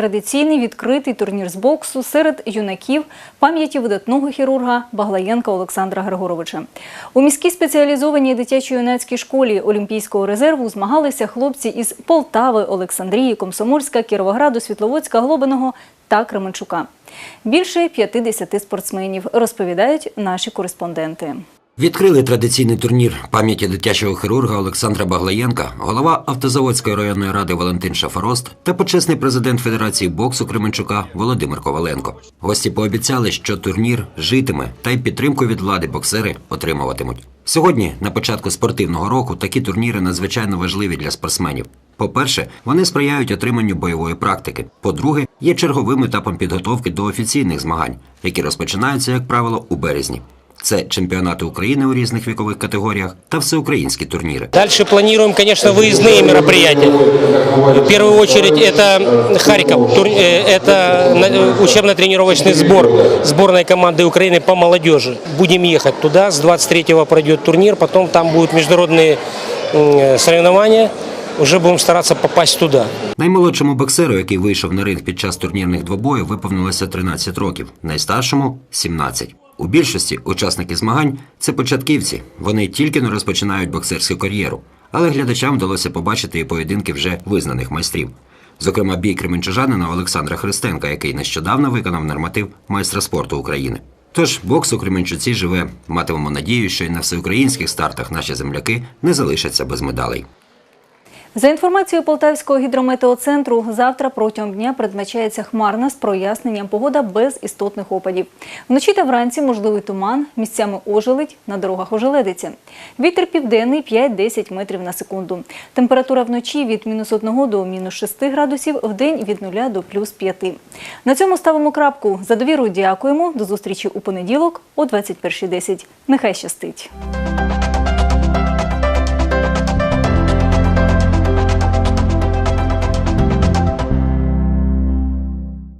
Традиційний відкритий турнір з боксу серед юнаків пам'яті видатного хірурга Баглаєнка Олександра Григоровича. У міській спеціалізованій дитячо-юнацькій школі Олімпійського резерву змагалися хлопці із Полтави, Олександрії, Комсомольська, Кіровограду, Світловодська, Глобиного та Кременчука. Більше 50 спортсменів, розповідають наші кореспонденти. Відкрили традиційний турнір пам'яті дитячого хірурга Олександра Баглаєнка, голова Автозаводської районної ради Валентин Шафарост та почесний президент Федерації боксу Кременчука Володимир Коваленко. Гості пообіцяли, що турнір житиме та й підтримку від влади боксери отримуватимуть. Сьогодні, на початку спортивного року, такі турніри надзвичайно важливі для спортсменів. По-перше, вони сприяють отриманню бойової практики. По-друге, є черговим етапом підготовки до офіційних змагань, які розпочинаються, як правило, у березні. Це чемпіонати України у різних вікових категоріях та всеукраїнські турніри. Дальше планируем, конечно, выездные мероприятия. В первую очередь это Харьков, тур- э, это на- э, учебно-тренировочный сбор сборной команды Украины по молодежи. Будем ехать туда, с 23-го пройдет турнир, потом там будут международные м, соревнования, уже будем стараться попасть туда. Наймолодшому боксеру, який вийшов на ринг під час турнірних двобоїв, виповнилося 13 років, найстаршому 17. У більшості учасники змагань це початківці. Вони тільки не розпочинають боксерську кар'єру, але глядачам вдалося побачити і поєдинки вже визнаних майстрів. Зокрема, бій кременчужанина Олександра Христенка, який нещодавно виконав норматив майстра спорту України. Тож бокс у Кременчуці живе. Матимемо надію, що і на всеукраїнських стартах наші земляки не залишаться без медалей. За інформацією Полтавського гідрометеоцентру, завтра протягом дня передбачається хмарна з проясненням погода без істотних опадів. Вночі та вранці можливий туман, місцями ожеледь, на дорогах ожеледиться. Вітер південний 5-10 метрів на секунду. Температура вночі від мінус 1 до мінус 6 градусів, в день від 0 до плюс 5. На цьому ставимо крапку. За довіру дякуємо. До зустрічі у понеділок о 21.10. Нехай щастить!